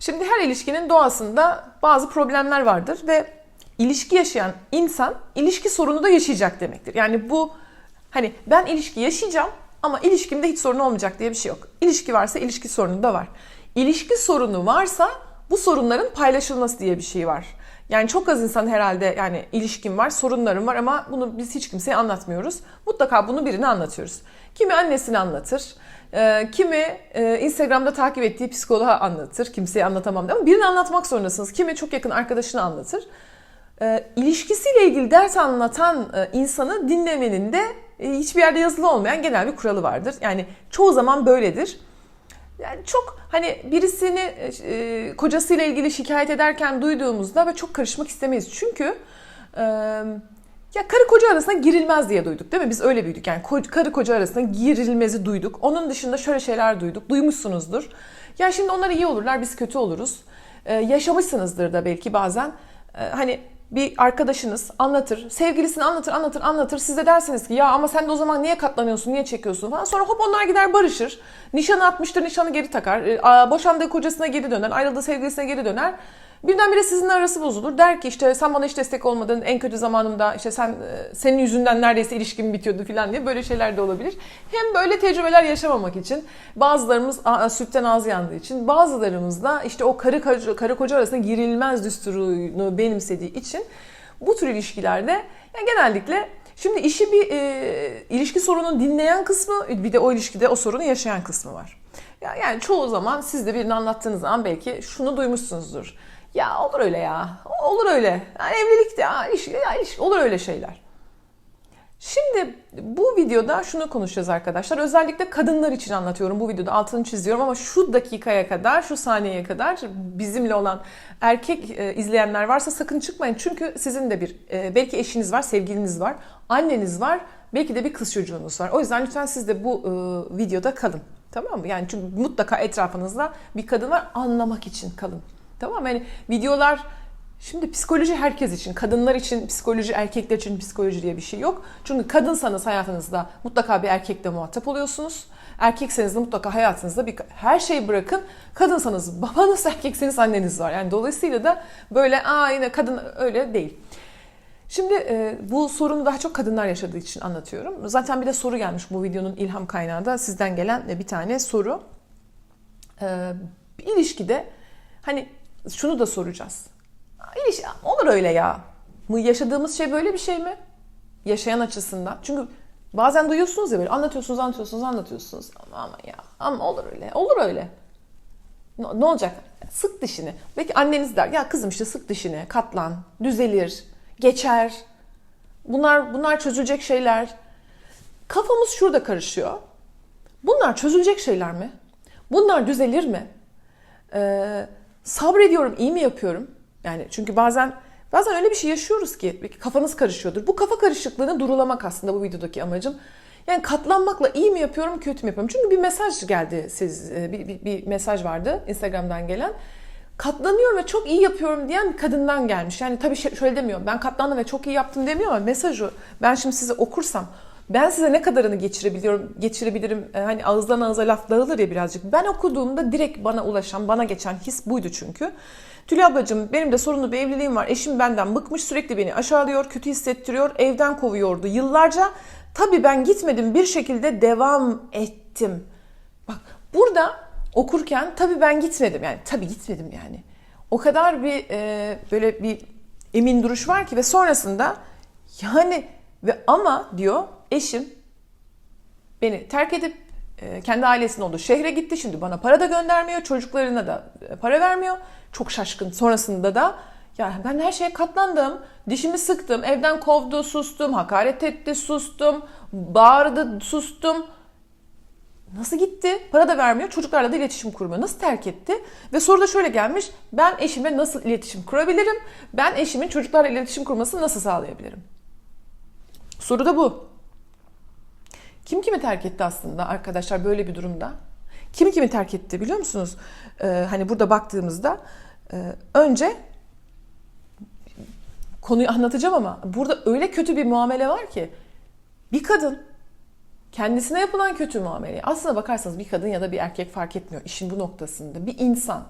Şimdi her ilişkinin doğasında bazı problemler vardır ve ilişki yaşayan insan ilişki sorunu da yaşayacak demektir. Yani bu hani ben ilişki yaşayacağım ama ilişkimde hiç sorun olmayacak diye bir şey yok. İlişki varsa ilişki sorunu da var. İlişki sorunu varsa bu sorunların paylaşılması diye bir şey var. Yani çok az insan herhalde yani ilişkim var, sorunlarım var ama bunu biz hiç kimseye anlatmıyoruz. Mutlaka bunu birine anlatıyoruz. Kimi annesine anlatır, kimi e, Instagram'da takip ettiği psikoloğa anlatır. Kimseye anlatamam diye ama birine anlatmak zorundasınız. Kimi çok yakın arkadaşına anlatır. E, ilişkisiyle ilgili ders anlatan e, insanı dinlemenin de e, hiçbir yerde yazılı olmayan genel bir kuralı vardır. Yani çoğu zaman böyledir. Yani çok hani birisini kocasıyla ilgili şikayet ederken duyduğumuzda ve çok karışmak istemeyiz. Çünkü ya karı koca arasına girilmez diye duyduk değil mi? Biz öyle büyüdük. Yani ko- karı koca arasına girilmezi duyduk. Onun dışında şöyle şeyler duyduk. Duymuşsunuzdur. Ya şimdi onlar iyi olurlar, biz kötü oluruz. E, yaşamışsınızdır da belki bazen. E, hani bir arkadaşınız anlatır, sevgilisini anlatır, anlatır, anlatır. Siz de dersiniz ki ya ama sen de o zaman niye katlanıyorsun, niye çekiyorsun falan. Sonra hop onlar gider barışır. Nişanı atmıştır, nişanı geri takar. E, a, boşandığı kocasına geri döner, ayrıldığı sevgilisine geri döner. Birdenbire sizinle arası bozulur. Der ki işte sen bana hiç destek olmadın. En kötü zamanımda işte sen e, senin yüzünden neredeyse ilişkim bitiyordu falan diye böyle şeyler de olabilir. Hem böyle tecrübeler yaşamamak için bazılarımız a, sütten ağzı yandığı için bazılarımız da işte o karı karı, karı koca arasında girilmez düsturunu benimsediği için bu tür ilişkilerde yani genellikle şimdi işi bir e, ilişki sorunun dinleyen kısmı bir de o ilişkide o sorunu yaşayan kısmı var. Ya, yani çoğu zaman siz de birini anlattığınız zaman belki şunu duymuşsunuzdur. Ya olur öyle ya. Olur öyle. Yani evlilikte ya, ilişki, ya ilişki, olur öyle şeyler. Şimdi bu videoda şunu konuşacağız arkadaşlar. Özellikle kadınlar için anlatıyorum bu videoda altını çiziyorum ama şu dakikaya kadar, şu saniyeye kadar bizimle olan erkek e, izleyenler varsa sakın çıkmayın. Çünkü sizin de bir e, belki eşiniz var, sevgiliniz var, anneniz var, belki de bir kız çocuğunuz var. O yüzden lütfen siz de bu e, videoda kalın. Tamam mı? Yani çünkü mutlaka etrafınızda bir kadın var anlamak için kalın. Tamam? Yani videolar Şimdi psikoloji herkes için, kadınlar için psikoloji, erkekler için psikoloji diye bir şey yok. Çünkü kadınsanız hayatınızda mutlaka bir erkekle muhatap oluyorsunuz. Erkekseniz de mutlaka hayatınızda bir her şeyi bırakın. Kadınsanız babanız, erkekseniz anneniz var. Yani dolayısıyla da böyle aa yine kadın öyle değil. Şimdi e, bu sorunu daha çok kadınlar yaşadığı için anlatıyorum. Zaten bir de soru gelmiş bu videonun ilham kaynağı da sizden gelen bir tane soru. E, ilişkide hani şunu da soracağız. İlişki, olur öyle ya. Mı yaşadığımız şey böyle bir şey mi? Yaşayan açısından. Çünkü bazen duyuyorsunuz ya böyle anlatıyorsunuz, anlatıyorsunuz, anlatıyorsunuz. Ama, ama ya ama olur öyle. Olur öyle. Ne, ne olacak? Sık dişini. Belki anneniz der ya kızım işte sık dişini, katlan, düzelir, geçer. Bunlar bunlar çözülecek şeyler. Kafamız şurada karışıyor. Bunlar çözülecek şeyler mi? Bunlar düzelir mi? Ee, sabrediyorum, iyi mi yapıyorum? Yani çünkü bazen bazen öyle bir şey yaşıyoruz ki kafanız karışıyordur. Bu kafa karışıklığını durulamak aslında bu videodaki amacım. Yani katlanmakla iyi mi yapıyorum, kötü mü yapıyorum? Çünkü bir mesaj geldi siz bir, bir, bir mesaj vardı Instagram'dan gelen. Katlanıyorum ve çok iyi yapıyorum diyen bir kadından gelmiş. Yani tabii şöyle demiyor. Ben katlandım ve çok iyi yaptım demiyor ama mesajı ben şimdi size okursam ben size ne kadarını geçirebiliyorum, geçirebilirim. Hani ağızdan ağıza laf dağılır ya birazcık. Ben okuduğumda direkt bana ulaşan, bana geçen his buydu çünkü. Tülay ablacığım benim de sorunlu bir evliliğim var. Eşim benden bıkmış sürekli beni aşağılıyor, kötü hissettiriyor, evden kovuyordu yıllarca. Tabii ben gitmedim bir şekilde devam ettim. Bak burada okurken tabii ben gitmedim yani tabii gitmedim yani. O kadar bir e, böyle bir emin duruş var ki ve sonrasında yani ve ama diyor eşim beni terk edip e, kendi ailesinin olduğu şehre gitti. Şimdi bana para da göndermiyor. Çocuklarına da e, para vermiyor. Çok şaşkın. Sonrasında da ya ben her şeye katlandım. Dişimi sıktım. Evden kovdu, sustum. Hakaret etti, sustum. Bağırdı, sustum. Nasıl gitti? Para da vermiyor. Çocuklarla da iletişim kurmuyor. Nasıl terk etti? Ve soruda şöyle gelmiş. Ben eşime nasıl iletişim kurabilirim? Ben eşimin çocuklarla iletişim kurmasını nasıl sağlayabilirim? Soru da bu. Kim kimi terk etti aslında arkadaşlar böyle bir durumda? Kim kimi terk etti biliyor musunuz? Ee, hani burada baktığımızda e, önce konuyu anlatacağım ama burada öyle kötü bir muamele var ki bir kadın kendisine yapılan kötü muamele aslına bakarsanız bir kadın ya da bir erkek fark etmiyor işin bu noktasında bir insan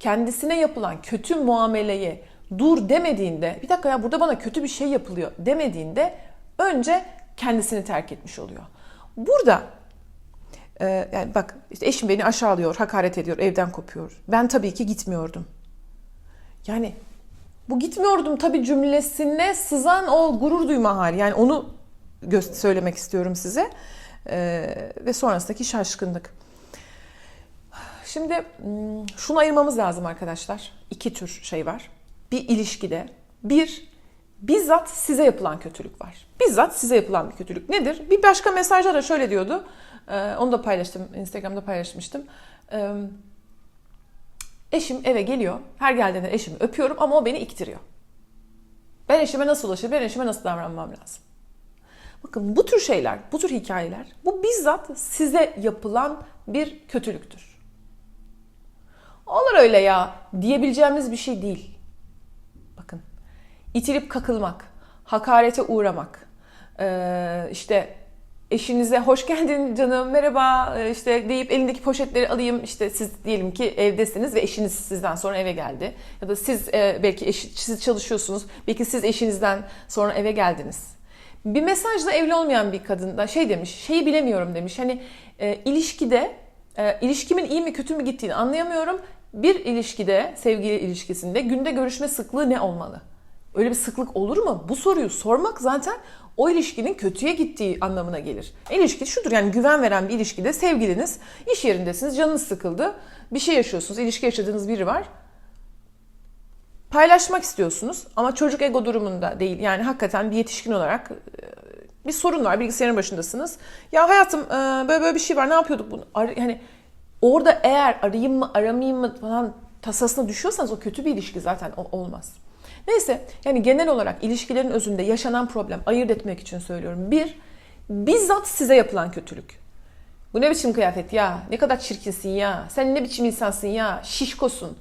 kendisine yapılan kötü muameleye dur demediğinde, bir dakika ya burada bana kötü bir şey yapılıyor demediğinde önce kendisini terk etmiş oluyor. Burada e, yani bak işte eşim beni aşağılıyor, hakaret ediyor, evden kopuyor. Ben tabii ki gitmiyordum. Yani bu gitmiyordum tabii cümlesine sızan o gurur duyma hali. Yani onu söylemek istiyorum size. Ee, ve sonrasındaki şaşkınlık. Şimdi hmm, şunu ayırmamız lazım arkadaşlar. İki tür şey var. Bir ilişkide bir bizzat size yapılan kötülük var. Bizzat size yapılan bir kötülük nedir? Bir başka mesajda da şöyle diyordu. Ee, onu da paylaştım. Instagram'da paylaşmıştım. Ee, eşim eve geliyor. Her geldiğinde eşimi öpüyorum ama o beni iktiriyor. Ben eşime nasıl ulaşır? Ben eşime nasıl davranmam lazım? Bakın bu tür şeyler, bu tür hikayeler bu bizzat size yapılan bir kötülüktür. Olur öyle ya diyebileceğimiz bir şey değil. İtilip kakılmak, hakarete uğramak, ee, işte eşinize hoş geldin canım merhaba e, işte deyip elindeki poşetleri alayım işte siz diyelim ki evdesiniz ve eşiniz sizden sonra eve geldi ya da siz e, belki eş, siz çalışıyorsunuz belki siz eşinizden sonra eve geldiniz. Bir mesajla evli olmayan bir kadın da şey demiş şeyi bilemiyorum demiş hani e, ilişkide e, ilişkimin iyi mi kötü mü gittiğini anlayamıyorum. Bir ilişkide sevgili ilişkisinde günde görüşme sıklığı ne olmalı? Öyle bir sıklık olur mu? Bu soruyu sormak zaten o ilişkinin kötüye gittiği anlamına gelir. İlişki şudur yani güven veren bir ilişkide sevgiliniz, iş yerindesiniz, canınız sıkıldı, bir şey yaşıyorsunuz, ilişki yaşadığınız biri var. Paylaşmak istiyorsunuz ama çocuk ego durumunda değil. Yani hakikaten bir yetişkin olarak e, bir sorun var, bilgisayarın başındasınız. Ya hayatım e, böyle böyle bir şey var, ne yapıyorduk bunu? Yani orada eğer arayayım mı, aramayayım mı falan tasasına düşüyorsanız o kötü bir ilişki zaten olmaz. Neyse yani genel olarak ilişkilerin özünde yaşanan problem ayırt etmek için söylüyorum. Bir, bizzat size yapılan kötülük. Bu ne biçim kıyafet ya? Ne kadar çirkinsin ya? Sen ne biçim insansın ya? Şişkosun,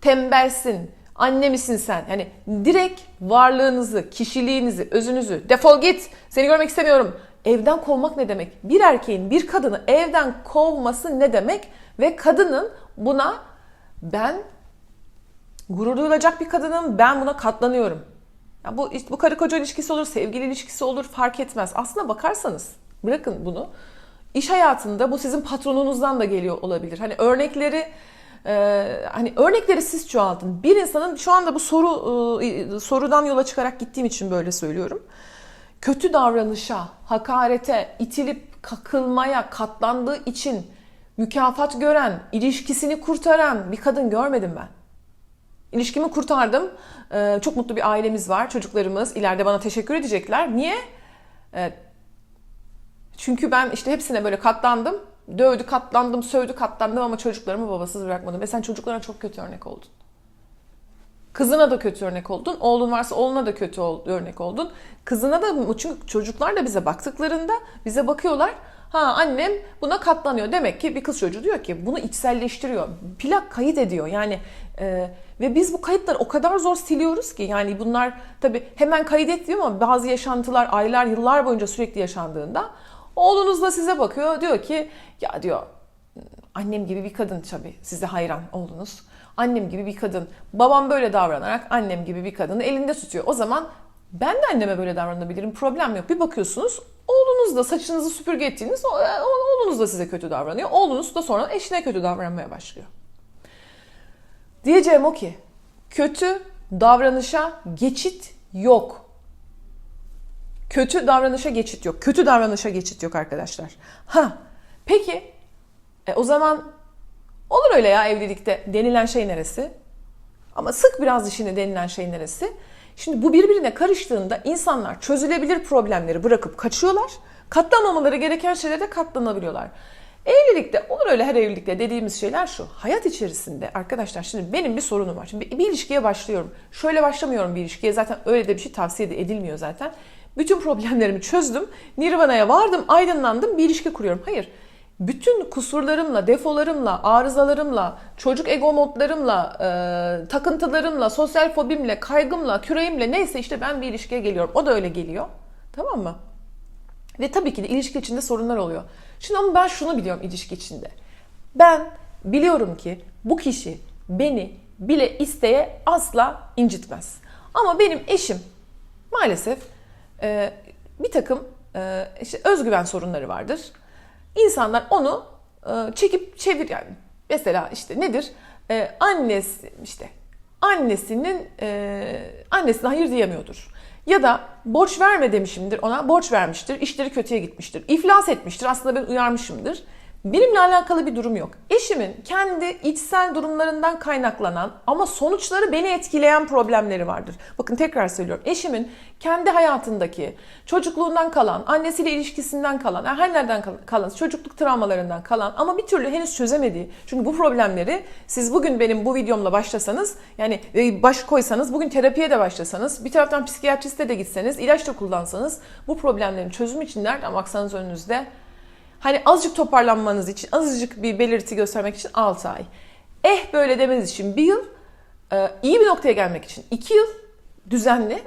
tembelsin, anne misin sen? Yani direkt varlığınızı, kişiliğinizi, özünüzü defol git, seni görmek istemiyorum. Evden kovmak ne demek? Bir erkeğin bir kadını evden kovması ne demek? Ve kadının buna ben gurur duyulacak bir kadınım. Ben buna katlanıyorum. Ya bu bu karı koca ilişkisi olur, sevgili ilişkisi olur fark etmez. Aslına bakarsanız bırakın bunu. İş hayatında bu sizin patronunuzdan da geliyor olabilir. Hani örnekleri e, hani örnekleri siz çoğaltın. Bir insanın şu anda bu soru e, sorudan yola çıkarak gittiğim için böyle söylüyorum. Kötü davranışa, hakarete, itilip kakılmaya katlandığı için mükafat gören, ilişkisini kurtaran bir kadın görmedim ben. İlişkimi kurtardım. Ee, çok mutlu bir ailemiz var. Çocuklarımız ileride bana teşekkür edecekler. Niye? Ee, çünkü ben işte hepsine böyle katlandım. Dövdü, katlandım, sövdü, katlandım ama çocuklarımı babasız bırakmadım. Ve sen çocuklara çok kötü örnek oldun. Kızına da kötü örnek oldun. Oğlun varsa oğluna da kötü örnek oldun. Kızına da çünkü çocuklar da bize baktıklarında bize bakıyorlar. Ha annem buna katlanıyor. Demek ki bir kız çocuğu diyor ki bunu içselleştiriyor. Plak kayıt ediyor. Yani e, ve biz bu kayıtları o kadar zor siliyoruz ki yani bunlar tabi hemen kaydetmiyor ama bazı yaşantılar aylar yıllar boyunca sürekli yaşandığında oğlunuz da size bakıyor diyor ki ya diyor annem gibi bir kadın tabi size hayran oğlunuz. Annem gibi bir kadın. Babam böyle davranarak annem gibi bir kadını elinde tutuyor. O zaman ben de anneme böyle davranabilirim. Problem yok. Bir bakıyorsunuz oğlunuz da saçınızı süpürge ettiğiniz oğlunuz da size kötü davranıyor. Oğlunuz da sonra eşine kötü davranmaya başlıyor. Diyeceğim o ki kötü davranışa geçit yok. Kötü davranışa geçit yok. Kötü davranışa geçit yok arkadaşlar. Ha peki e, o zaman olur öyle ya evlilikte denilen şey neresi? Ama sık biraz dişini denilen şey neresi? Şimdi bu birbirine karıştığında insanlar çözülebilir problemleri bırakıp kaçıyorlar. Katlanmamaları gereken şeylere de katlanabiliyorlar. Evlilikte olur öyle her evlilikte dediğimiz şeyler şu. Hayat içerisinde arkadaşlar şimdi benim bir sorunum var. Şimdi bir ilişkiye başlıyorum. Şöyle başlamıyorum bir ilişkiye. Zaten öyle de bir şey tavsiye edilmiyor zaten. Bütün problemlerimi çözdüm. Nirvana'ya vardım, aydınlandım, bir ilişki kuruyorum. Hayır. Bütün kusurlarımla, defolarımla, arızalarımla, çocuk ego modlarımla, e, takıntılarımla, sosyal fobimle, kaygımla, küreğimle neyse işte ben bir ilişkiye geliyorum. O da öyle geliyor. Tamam mı? Ve tabii ki de ilişki içinde sorunlar oluyor. Şimdi ama ben şunu biliyorum ilişki içinde. Ben biliyorum ki bu kişi beni bile isteye asla incitmez. Ama benim eşim maalesef e, bir takım e, işte özgüven sorunları vardır. İnsanlar onu e, çekip çevir yani mesela işte nedir? E, annesi işte annesinin e, annesine hayır diyemiyordur. Ya da borç verme demişimdir ona, borç vermiştir, işleri kötüye gitmiştir, iflas etmiştir, aslında ben uyarmışımdır. Benimle alakalı bir durum yok. Eşimin kendi içsel durumlarından kaynaklanan ama sonuçları beni etkileyen problemleri vardır. Bakın tekrar söylüyorum. Eşimin kendi hayatındaki çocukluğundan kalan, annesiyle ilişkisinden kalan, her nereden kalan, çocukluk travmalarından kalan ama bir türlü henüz çözemediği. Çünkü bu problemleri siz bugün benim bu videomla başlasanız, yani e, baş koysanız, bugün terapiye de başlasanız, bir taraftan psikiyatriste de gitseniz, ilaç da kullansanız bu problemlerin çözümü için nereden baksanız önünüzde Hani azıcık toparlanmanız için, azıcık bir belirti göstermek için 6 ay. Eh böyle demeniz için bir yıl, e, iyi bir noktaya gelmek için 2 yıl düzenli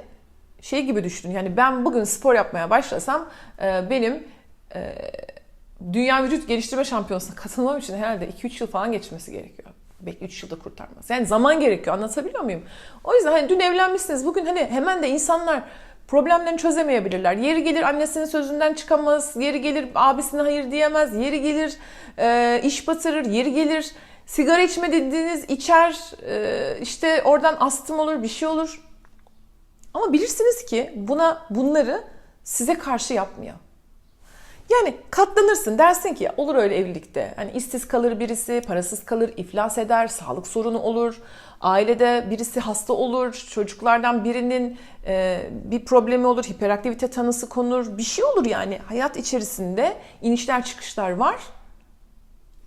şey gibi düşünün. Yani ben bugün spor yapmaya başlasam e, benim e, dünya vücut geliştirme şampiyonasına katılmam için herhalde 2-3 yıl falan geçmesi gerekiyor. Belki 3 yılda kurtarmaz. Yani zaman gerekiyor. Anlatabiliyor muyum? O yüzden hani dün evlenmişsiniz. Bugün hani hemen de insanlar problemlerini çözemeyebilirler. Yeri gelir annesinin sözünden çıkamaz, yeri gelir abisine hayır diyemez, yeri gelir e, iş batırır, yeri gelir sigara içme dediğiniz içer, e, işte oradan astım olur, bir şey olur. Ama bilirsiniz ki buna bunları size karşı yapmıyor. Yani katlanırsın dersin ki olur öyle evlilikte. Hani işsiz kalır birisi, parasız kalır, iflas eder, sağlık sorunu olur. Ailede birisi hasta olur, çocuklardan birinin e, bir problemi olur, hiperaktivite tanısı konur, bir şey olur yani. Hayat içerisinde inişler çıkışlar var.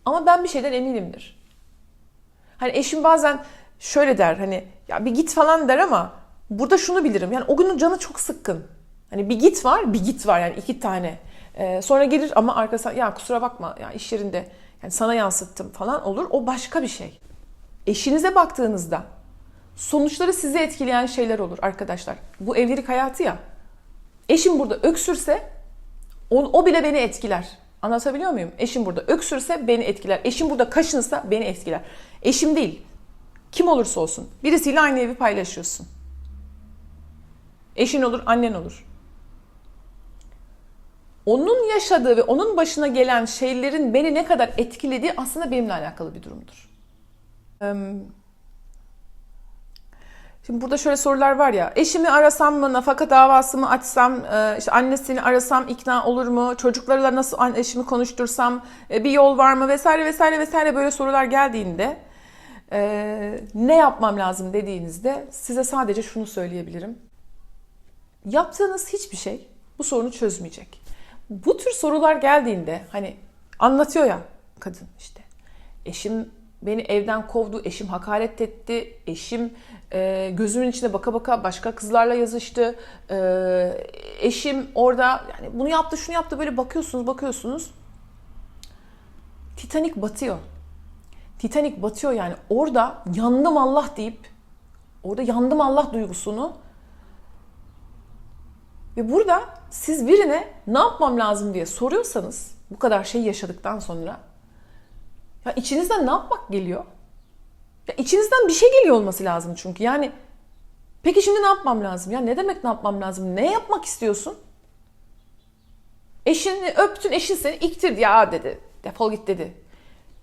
Ama ben bir şeyden eminimdir. Hani eşim bazen şöyle der hani ya bir git falan der ama burada şunu bilirim. Yani o günün canı çok sıkkın. Hani bir git var, bir git var yani iki tane. Ee, sonra gelir ama arkasına ya kusura bakma ya iş yerinde yani sana yansıttım falan olur. O başka bir şey. Eşinize baktığınızda sonuçları sizi etkileyen şeyler olur arkadaşlar. Bu evlilik hayatı ya. Eşim burada öksürse o, o bile beni etkiler. Anlatabiliyor muyum? Eşim burada öksürse beni etkiler. Eşim burada kaşınsa beni etkiler. Eşim değil. Kim olursa olsun. Birisiyle aynı evi paylaşıyorsun. Eşin olur, annen olur onun yaşadığı ve onun başına gelen şeylerin beni ne kadar etkilediği aslında benimle alakalı bir durumdur. Şimdi burada şöyle sorular var ya. Eşimi arasam mı, nafaka davası mı açsam, e, işte annesini arasam ikna olur mu, çocuklarla nasıl eşimi konuştursam, e, bir yol var mı vesaire vesaire vesaire böyle sorular geldiğinde e, ne yapmam lazım dediğinizde size sadece şunu söyleyebilirim. Yaptığınız hiçbir şey bu sorunu çözmeyecek bu tür sorular geldiğinde hani anlatıyor ya kadın işte eşim beni evden kovdu, eşim hakaret etti, eşim e, gözümün içine baka baka başka kızlarla yazıştı, e, eşim orada yani bunu yaptı, şunu yaptı böyle bakıyorsunuz, bakıyorsunuz. Titanic batıyor. Titanic batıyor yani orada yandım Allah deyip orada yandım Allah duygusunu ve burada siz birine ne yapmam lazım diye soruyorsanız bu kadar şey yaşadıktan sonra ya içinizden ne yapmak geliyor? Ya içinizden bir şey geliyor olması lazım çünkü. Yani peki şimdi ne yapmam lazım? Ya ne demek ne yapmam lazım? Ne yapmak istiyorsun? Eşini öptün, eşin seni iktirdi ya dedi. Defol git dedi.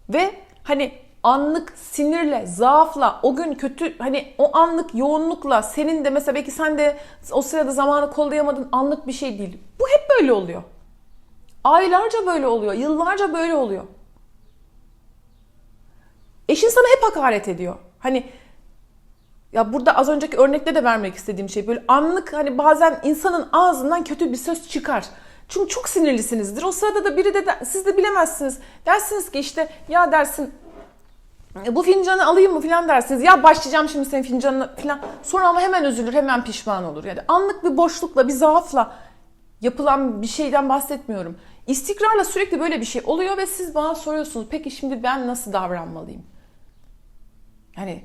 Ve hani anlık sinirle, zaafla, o gün kötü hani o anlık yoğunlukla senin de mesela belki sen de o sırada zamanı kollayamadın anlık bir şey değil. Bu hep böyle oluyor. Aylarca böyle oluyor, yıllarca böyle oluyor. Eşin sana hep hakaret ediyor. Hani ya burada az önceki örnekte de vermek istediğim şey böyle anlık hani bazen insanın ağzından kötü bir söz çıkar. Çünkü çok sinirlisinizdir. O sırada da biri de, de siz de bilemezsiniz. Dersiniz ki işte ya dersin e, bu fincanı alayım mı filan dersiniz. Ya başlayacağım şimdi senin fincanını filan. Sonra ama hemen üzülür, hemen pişman olur. Yani anlık bir boşlukla, bir zaafla yapılan bir şeyden bahsetmiyorum. İstikrarla sürekli böyle bir şey oluyor ve siz bana soruyorsunuz. Peki şimdi ben nasıl davranmalıyım? Yani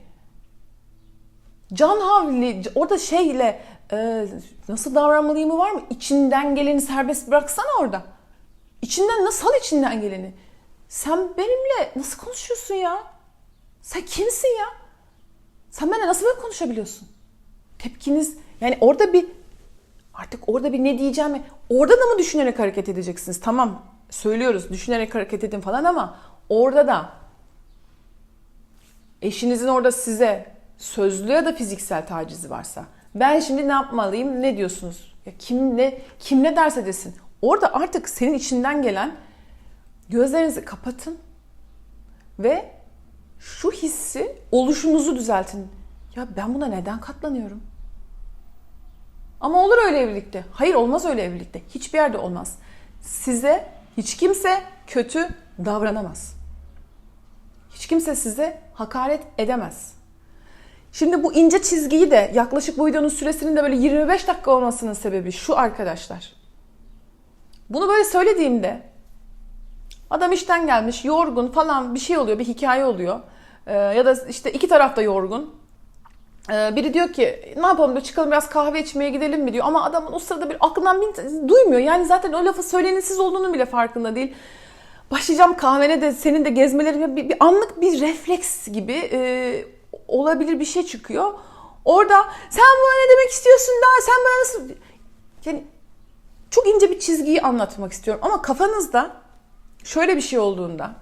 can havli orada şeyle e, nasıl davranmalıyım var mı? İçinden geleni serbest bıraksana orada. İçinden nasıl içinden geleni? Sen benimle nasıl konuşuyorsun ya? Sen kimsin ya? Sen benimle nasıl böyle konuşabiliyorsun? Tepkiniz yani orada bir artık orada bir ne diyeceğimi orada da mı düşünerek hareket edeceksiniz? Tamam söylüyoruz düşünerek hareket edin falan ama orada da eşinizin orada size sözlü ya da fiziksel tacizi varsa ben şimdi ne yapmalıyım ne diyorsunuz? Ya kim ne kim ne derse desin. Orada artık senin içinden gelen gözlerinizi kapatın ve şu hissi oluşunuzu düzeltin. Ya ben buna neden katlanıyorum? Ama olur öyle evlilikte. Hayır olmaz öyle evlilikte. Hiçbir yerde olmaz. Size hiç kimse kötü davranamaz. Hiç kimse size hakaret edemez. Şimdi bu ince çizgiyi de yaklaşık bu videonun süresinin de böyle 25 dakika olmasının sebebi şu arkadaşlar. Bunu böyle söylediğimde adam işten gelmiş yorgun falan bir şey oluyor bir hikaye oluyor. Ee, ya da işte iki taraf da yorgun. Ee, biri diyor ki ne yapalım diyor çıkalım biraz kahve içmeye gidelim mi diyor. Ama adamın o sırada bir aklından bin duymuyor. Yani zaten o lafı söylenisiz olduğunu bile farkında değil. Başlayacağım kahvene de senin de gezmelerin bir, bir anlık bir refleks gibi e, olabilir bir şey çıkıyor. Orada sen buna ne demek istiyorsun daha sen bana nasıl... Yani çok ince bir çizgiyi anlatmak istiyorum. Ama kafanızda şöyle bir şey olduğunda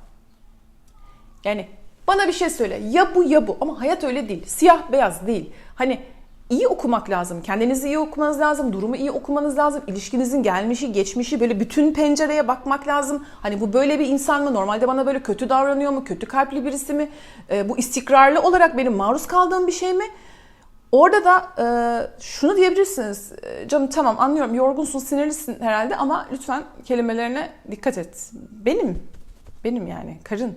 yani bana bir şey söyle. Ya bu ya bu. Ama hayat öyle değil. Siyah beyaz değil. Hani iyi okumak lazım. Kendinizi iyi okumanız lazım. Durumu iyi okumanız lazım. İlişkinizin gelmişi, geçmişi böyle bütün pencereye bakmak lazım. Hani bu böyle bir insan mı? Normalde bana böyle kötü davranıyor mu? Kötü kalpli birisi mi? E, bu istikrarlı olarak benim maruz kaldığım bir şey mi? Orada da e, şunu diyebilirsiniz. E, canım tamam anlıyorum yorgunsun, sinirlisin herhalde ama lütfen kelimelerine dikkat et. Benim, benim yani karın,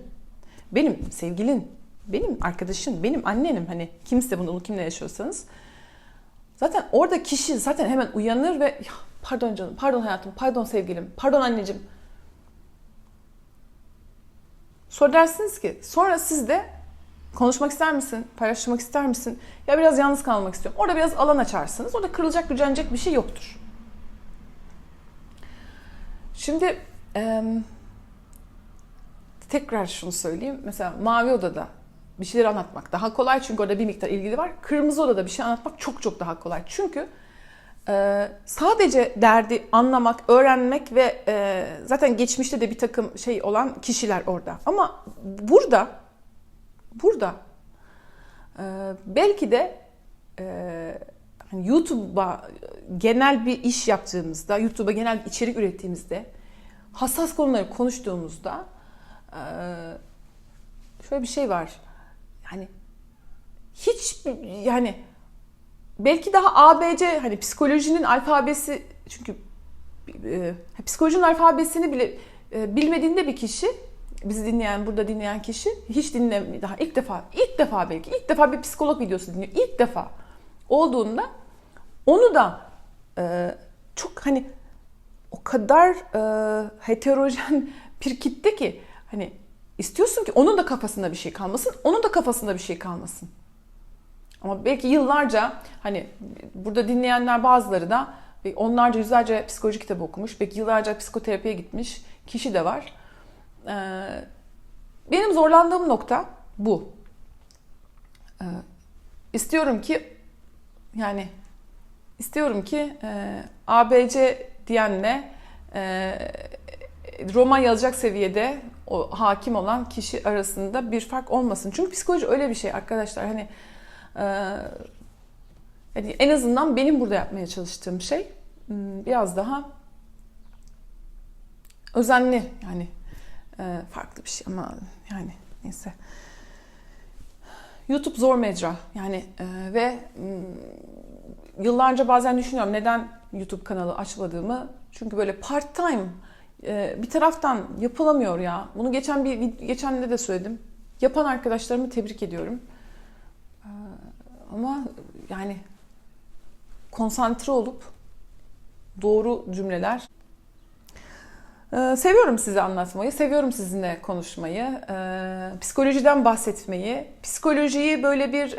benim sevgilin, benim arkadaşın, benim annenim hani kimse bunu kimle yaşıyorsanız. Zaten orada kişi zaten hemen uyanır ve pardon canım, pardon hayatım, pardon sevgilim, pardon anneciğim. Sonra dersiniz ki sonra siz de konuşmak ister misin, paylaşmak ister misin? Ya biraz yalnız kalmak istiyorum. Orada biraz alan açarsınız. Orada kırılacak, gücenecek bir şey yoktur. Şimdi e, tekrar şunu söyleyeyim. Mesela Mavi Oda'da bir şeyler anlatmak daha kolay çünkü orada bir miktar ilgili var. Kırmızı Oda'da bir şey anlatmak çok çok daha kolay. Çünkü e, sadece derdi anlamak, öğrenmek ve e, zaten geçmişte de bir takım şey olan kişiler orada. Ama burada, burada e, belki de e, hani YouTube'a genel bir iş yaptığımızda, YouTube'a genel bir içerik ürettiğimizde, hassas konuları konuştuğumuzda e, şöyle bir şey var. Yani hiç yani belki daha ABC hani psikolojinin alfabesi çünkü e, psikolojinin alfabesini bile e, bilmediğinde bir kişi bizi dinleyen burada dinleyen kişi hiç dinle daha ilk defa ilk defa belki ilk defa bir psikolog videosu dinliyor. İlk defa olduğunda onu da e, çok hani o kadar e, heterojen bir kitle ki hani istiyorsun ki onun da kafasında bir şey kalmasın, onun da kafasında bir şey kalmasın. Ama belki yıllarca hani burada dinleyenler bazıları da onlarca yüzlerce psikoloji kitabı okumuş, belki yıllarca psikoterapiye gitmiş kişi de var. Ee, benim zorlandığım nokta bu. Ee, istiyorum ki yani istiyorum ki e, ABC diyenle e, roman yazacak seviyede o hakim olan kişi arasında bir fark olmasın. Çünkü psikoloji öyle bir şey arkadaşlar. Hani e, yani en azından benim burada yapmaya çalıştığım şey hmm, biraz daha özenli yani e, farklı bir şey ama yani neyse. YouTube zor mecra yani e, ve hmm, yıllarca bazen düşünüyorum neden YouTube kanalı açmadığımı. Çünkü böyle part time e, bir taraftan yapılamıyor ya. Bunu geçen bir geçen de söyledim. Yapan arkadaşlarımı tebrik ediyorum. E, ama yani konsantre olup doğru cümleler ee, seviyorum size anlatmayı, seviyorum sizinle konuşmayı, ee, psikolojiden bahsetmeyi. Psikolojiyi böyle bir,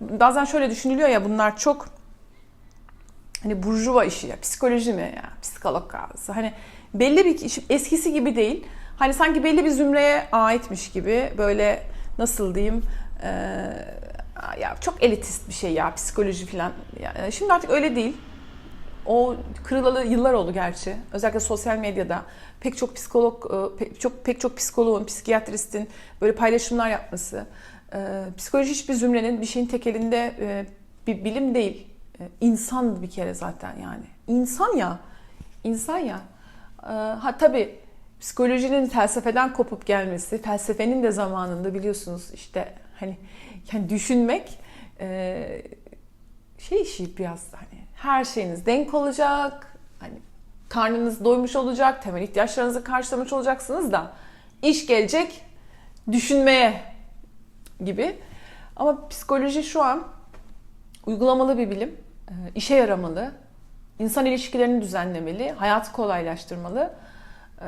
bazen şöyle düşünülüyor ya bunlar çok hani burjuva işi ya, psikoloji mi ya, psikolog kavgası. Hani belli bir eskisi gibi değil. Hani sanki belli bir zümreye aitmiş gibi böyle nasıl diyeyim e, ya çok elitist bir şey ya psikoloji falan. Yani şimdi artık öyle değil. O kırılalı yıllar oldu gerçi. Özellikle sosyal medyada pek çok psikolog, pek çok pek çok psikoloğun, psikiyatristin böyle paylaşımlar yapması. Psikoloji hiçbir zümrenin bir şeyin tekelinde e, bir bilim değil. E, İnsan bir kere zaten yani. İnsan ya. İnsan ya. E, Ha tabii psikolojinin felsefeden kopup gelmesi, felsefenin de zamanında biliyorsunuz işte hani yani düşünmek e, şey işi biraz hani her şeyiniz denk olacak. Hani karnınız doymuş olacak, temel ihtiyaçlarınızı karşılamış olacaksınız da iş gelecek düşünmeye gibi. Ama psikoloji şu an uygulamalı bir bilim, e, işe yaramalı, insan ilişkilerini düzenlemeli, hayatı kolaylaştırmalı. E,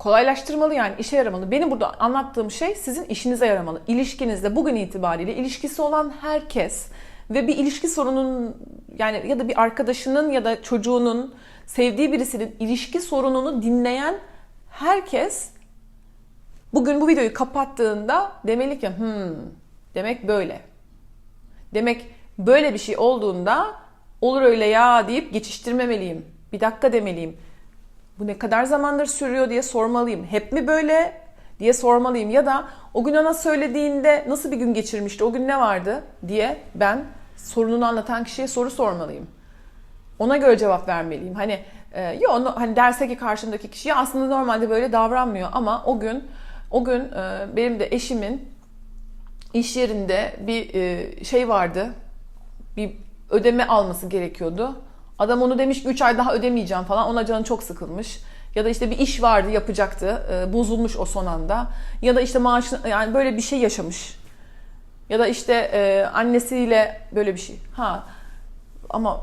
Kolaylaştırmalı yani işe yaramalı. Benim burada anlattığım şey sizin işinize yaramalı. İlişkinizde bugün itibariyle ilişkisi olan herkes ve bir ilişki sorunun yani ya da bir arkadaşının ya da çocuğunun sevdiği birisinin ilişki sorununu dinleyen herkes bugün bu videoyu kapattığında demeli ki hmm, demek böyle. Demek böyle bir şey olduğunda olur öyle ya deyip geçiştirmemeliyim. Bir dakika demeliyim. Bu ne kadar zamandır sürüyor diye sormalıyım. Hep mi böyle diye sormalıyım. Ya da o gün ona söylediğinde nasıl bir gün geçirmişti, o gün ne vardı diye ben sorununu anlatan kişiye soru sormalıyım. Ona göre cevap vermeliyim. Hani e, yo onu, hani derse ki karşımdaki kişi ya aslında normalde böyle davranmıyor ama o gün o gün e, benim de eşimin iş yerinde bir e, şey vardı. Bir ödeme alması gerekiyordu. Adam onu demiş ki 3 ay daha ödemeyeceğim falan. Ona canı çok sıkılmış. Ya da işte bir iş vardı yapacaktı. e, bozulmuş o son anda. Ya da işte maaşı yani böyle bir şey yaşamış. Ya da işte e, annesiyle böyle bir şey. Ha ama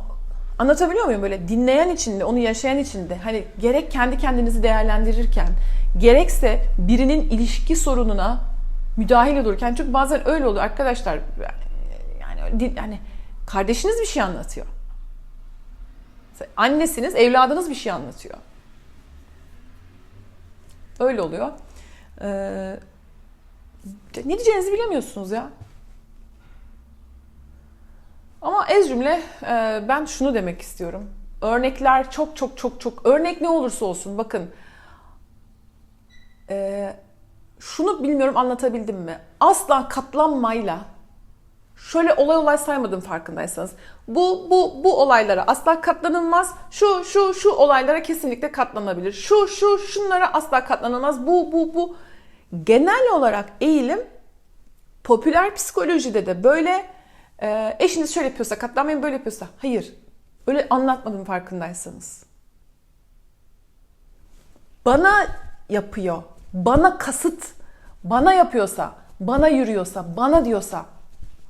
anlatabiliyor muyum böyle dinleyen içinde, onu yaşayan içinde hani gerek kendi kendinizi değerlendirirken gerekse birinin ilişki sorununa müdahil olurken çünkü bazen öyle oluyor arkadaşlar yani yani kardeşiniz bir şey anlatıyor. Annesiniz, evladınız bir şey anlatıyor. Öyle oluyor. Ee, ne diyeceğinizi bilemiyorsunuz ya. Ama ez cümle e, ben şunu demek istiyorum. Örnekler çok çok çok çok örnek ne olursa olsun bakın. E, şunu bilmiyorum anlatabildim mi? Asla katlanmayla şöyle olay olay saymadım farkındaysanız. Bu bu bu olaylara asla katlanılmaz. Şu şu şu olaylara kesinlikle katlanabilir. Şu şu şunlara asla katlanılmaz. Bu bu bu genel olarak eğilim popüler psikolojide de böyle e, eşiniz şöyle yapıyorsa katlanmayın böyle yapıyorsa hayır. Öyle anlatmadım farkındaysanız. Bana yapıyor. Bana kasıt. Bana yapıyorsa, bana yürüyorsa, bana diyorsa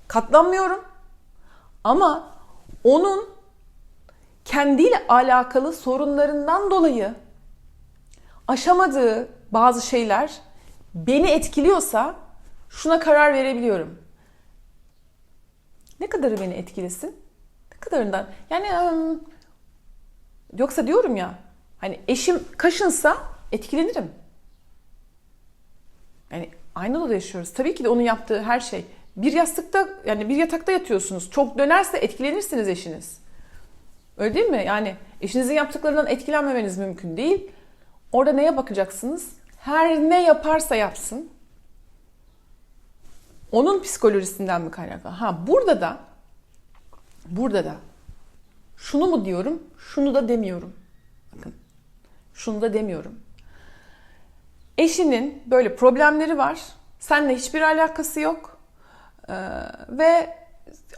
katlanmıyorum. Ama onun kendiyle alakalı sorunlarından dolayı aşamadığı bazı şeyler beni etkiliyorsa şuna karar verebiliyorum. Ne kadarı beni etkilesin? Ne kadarından? Yani yoksa diyorum ya hani eşim kaşınsa etkilenirim. Yani aynı odada yaşıyoruz. Tabii ki de onun yaptığı her şey bir yastıkta yani bir yatakta yatıyorsunuz. Çok dönerse etkilenirsiniz eşiniz. Öyle değil mi? Yani eşinizin yaptıklarından etkilenmemeniz mümkün değil. Orada neye bakacaksınız? Her ne yaparsa yapsın. Onun psikolojisinden mi kaynaklı? Ha burada da burada da şunu mu diyorum, şunu da demiyorum. Bakın. Şunu da demiyorum. Eşinin böyle problemleri var. Seninle hiçbir alakası yok ee, ve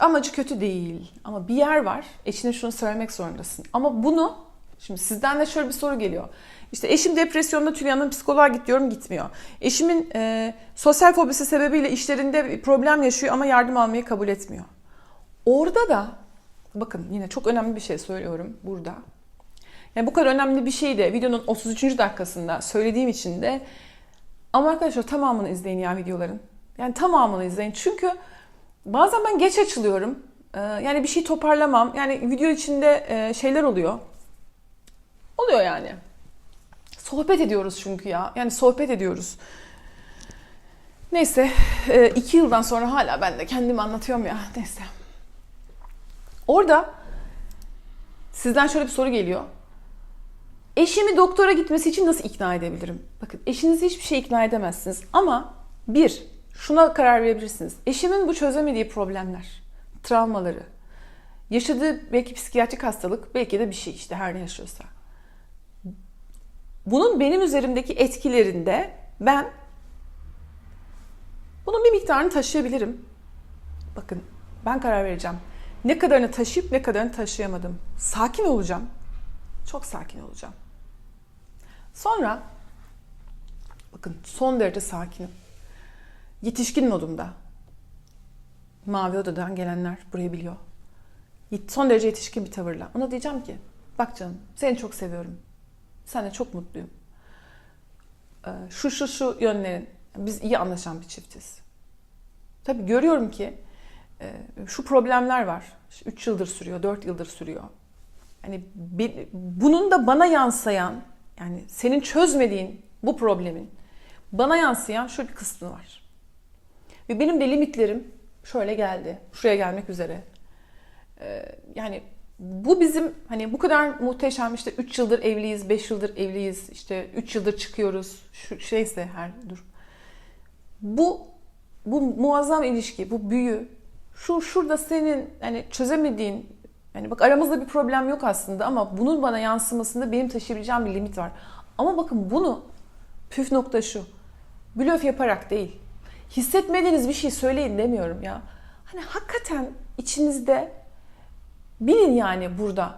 amacı kötü değil. Ama bir yer var. Eşine şunu söylemek zorundasın. Ama bunu şimdi sizden de şöyle bir soru geliyor. İşte eşim depresyonda Tülay Hanım psikoloğa git diyorum gitmiyor. Eşimin e, sosyal fobisi sebebiyle işlerinde bir problem yaşıyor ama yardım almayı kabul etmiyor. Orada da bakın yine çok önemli bir şey söylüyorum burada. Yani bu kadar önemli bir şeyi de videonun 33. dakikasında söylediğim için de ama arkadaşlar tamamını izleyin ya videoların. Yani tamamını izleyin. Çünkü bazen ben geç açılıyorum. Ee, yani bir şey toparlamam. Yani video içinde e, şeyler oluyor. Oluyor yani. Sohbet ediyoruz çünkü ya. Yani sohbet ediyoruz. Neyse, e, iki yıldan sonra hala ben de kendimi anlatıyorum ya. Neyse. Orada sizden şöyle bir soru geliyor. Eşimi doktora gitmesi için nasıl ikna edebilirim? Bakın eşinizi hiçbir şey ikna edemezsiniz. Ama bir, şuna karar verebilirsiniz. Eşimin bu çözemediği problemler, travmaları, yaşadığı belki psikiyatrik hastalık, belki de bir şey işte her ne yaşıyorsa. Bunun benim üzerimdeki etkilerinde ben bunun bir miktarını taşıyabilirim. Bakın ben karar vereceğim. Ne kadarını taşıyıp ne kadarını taşıyamadım. Sakin olacağım. Çok sakin olacağım. Sonra bakın son derece sakinim. Yetişkin modumda. Mavi odadan gelenler burayı biliyor. Son derece yetişkin bir tavırla. Ona diyeceğim ki bak canım seni çok seviyorum. Seninle çok mutluyum. Ee, Şu şu şu yönlerin. Biz iyi anlaşan bir çiftiz. Tabii görüyorum ki e, şu problemler var. 3 yıldır sürüyor, 4 yıldır sürüyor. Hani bunun da bana yansıyan yani senin çözmediğin bu problemin bana yansıyan şu bir kısmı var. Ve benim de limitlerim şöyle geldi. Şuraya gelmek üzere. Ee, yani bu bizim hani bu kadar muhteşem işte 3 yıldır evliyiz, 5 yıldır evliyiz, işte 3 yıldır çıkıyoruz. Şu şeyse her dur. Bu bu muazzam ilişki, bu büyü şu şurada senin hani çözemediğin yani bak aramızda bir problem yok aslında ama bunun bana yansımasında benim taşıyabileceğim bir limit var. Ama bakın bunu püf nokta şu. Blöf yaparak değil. Hissetmediğiniz bir şey söyleyin demiyorum ya. Hani hakikaten içinizde bilin yani burada.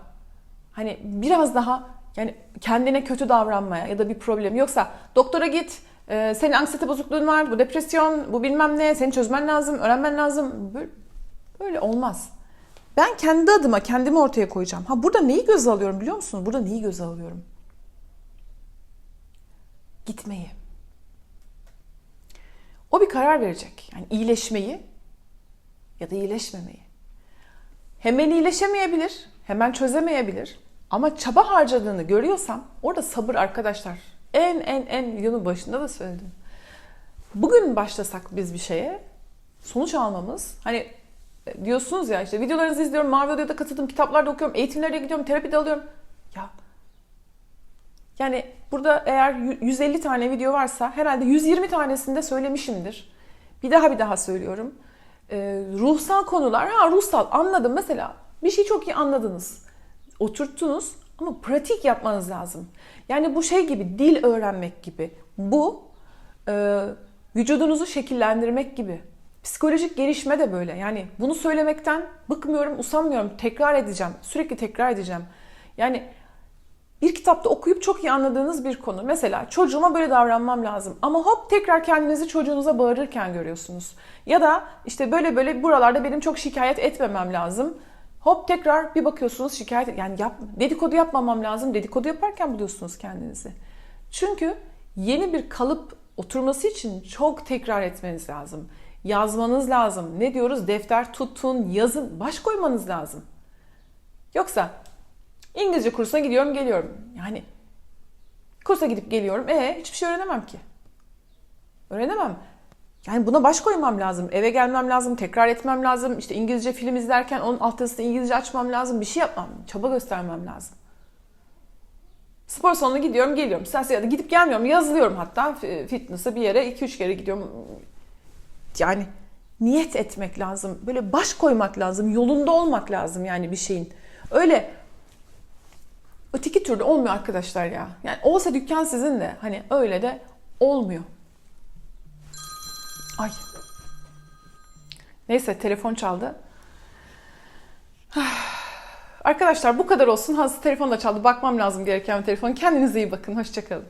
Hani biraz daha yani kendine kötü davranmaya ya da bir problem yoksa doktora git e, senin anksiyete bozukluğun var, bu depresyon, bu bilmem ne, seni çözmen lazım, öğrenmen lazım. Böyle, böyle olmaz. Ben kendi adıma kendimi ortaya koyacağım. Ha burada neyi göze alıyorum biliyor musunuz? Burada neyi göze alıyorum? Gitmeyi. O bir karar verecek. Yani iyileşmeyi ya da iyileşmemeyi. Hemen iyileşemeyebilir, hemen çözemeyebilir. Ama çaba harcadığını görüyorsam orada sabır arkadaşlar. En en en yanı başında da söyledim. Bugün başlasak biz bir şeye sonuç almamız hani diyorsunuz ya işte videolarınızı izliyorum, Mavi Oda'ya da katıldım, kitaplarda okuyorum, eğitimlere gidiyorum, terapide alıyorum. Ya yani burada eğer 150 tane video varsa herhalde 120 tanesinde söylemişimdir. Bir daha bir daha söylüyorum. Ee, ruhsal konular, ha ruhsal anladım mesela. Bir şey çok iyi anladınız. Oturttunuz ama pratik yapmanız lazım. Yani bu şey gibi dil öğrenmek gibi. Bu e, vücudunuzu şekillendirmek gibi. Psikolojik gelişme de böyle. Yani bunu söylemekten bıkmıyorum, usanmıyorum. Tekrar edeceğim. Sürekli tekrar edeceğim. Yani bir kitapta okuyup çok iyi anladığınız bir konu. Mesela çocuğuma böyle davranmam lazım. Ama hop tekrar kendinizi çocuğunuza bağırırken görüyorsunuz. Ya da işte böyle böyle buralarda benim çok şikayet etmemem lazım. Hop tekrar bir bakıyorsunuz şikayet yani yap, dedikodu yapmamam lazım. Dedikodu yaparken buluyorsunuz kendinizi. Çünkü yeni bir kalıp oturması için çok tekrar etmeniz lazım. Yazmanız lazım. Ne diyoruz? Defter tutun, yazın, baş koymanız lazım. Yoksa İngilizce kursuna gidiyorum geliyorum. Yani kursa gidip geliyorum. E hiçbir şey öğrenemem ki. Öğrenemem. Yani buna baş koymam lazım. Eve gelmem lazım, tekrar etmem lazım. İşte İngilizce film izlerken onun altyazısını İngilizce açmam lazım. Bir şey yapmam, çaba göstermem lazım. Spor salonuna gidiyorum, geliyorum. Sen ya da gidip gelmiyorum, yazılıyorum hatta fitness'a bir yere 2-3 kere gidiyorum. Yani niyet etmek lazım. Böyle baş koymak lazım, yolunda olmak lazım yani bir şeyin. Öyle öteki türlü olmuyor arkadaşlar ya. Yani olsa dükkan sizin de hani öyle de olmuyor. Ay. Neyse telefon çaldı. Arkadaşlar bu kadar olsun. Hazır telefon da çaldı. Bakmam lazım gereken bir telefon. Kendinize iyi bakın. Hoşçakalın.